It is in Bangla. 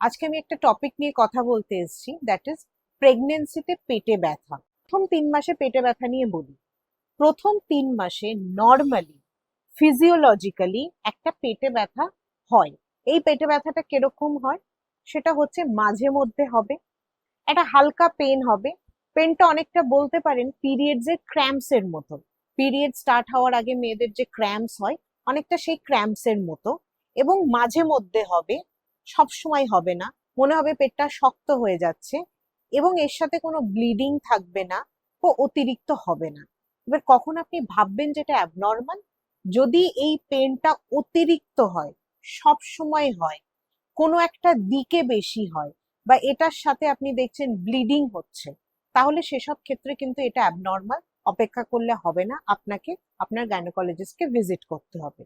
আজকে আমি একটা টপিক নিয়ে কথা বলতে এসেছি দ্যাট ইজ প্রেগনেন্সিতে পেটে ব্যথা। প্রথম তিন মাসে পেটে ব্যথা নিয়ে বলি। প্রথম তিন মাসে নর্মালি ফিজিওলজিক্যালি একটা পেটে ব্যথা হয়। এই পেটে ব্যথাটা কীরকম হয়? সেটা হচ্ছে মাঝে মধ্যে হবে, একটা হালকা পেন হবে। পেনটা অনেকটা বলতে পারেন পিরিয়ডস এর ক্র্যাম্পস এর মতো। পিরিয়ড স্টার্ট হওয়ার আগে মেয়েদের যে ক্র্যাম্পস হয়, অনেকটা সেই ক্র্যাম্পস এর মতো। এবং মাঝে মধ্যে হবে সব সময় হবে না। মনে হবে পেটটা শক্ত হয়ে যাচ্ছে এবং এর সাথে কোনো ব্লিডিং থাকবে না ও অতিরিক্ত হবে না। এবার কখন আপনি ভাববেন যেটা অ্যাবনর্মাল যদি এই পেনটা অতিরিক্ত হয় সব সময় হয়, কোনো একটা দিকে বেশি হয় বা এটার সাথে আপনি দেখছেন ব্লিডিং হচ্ছে, তাহলে সেসব ক্ষেত্রে কিন্তু এটা অ্যাবনর্মাল অপেক্ষা করলে হবে না। আপনাকে, আপনার গাইনোকোলজিস্টকে ভিজিট করতে হবে।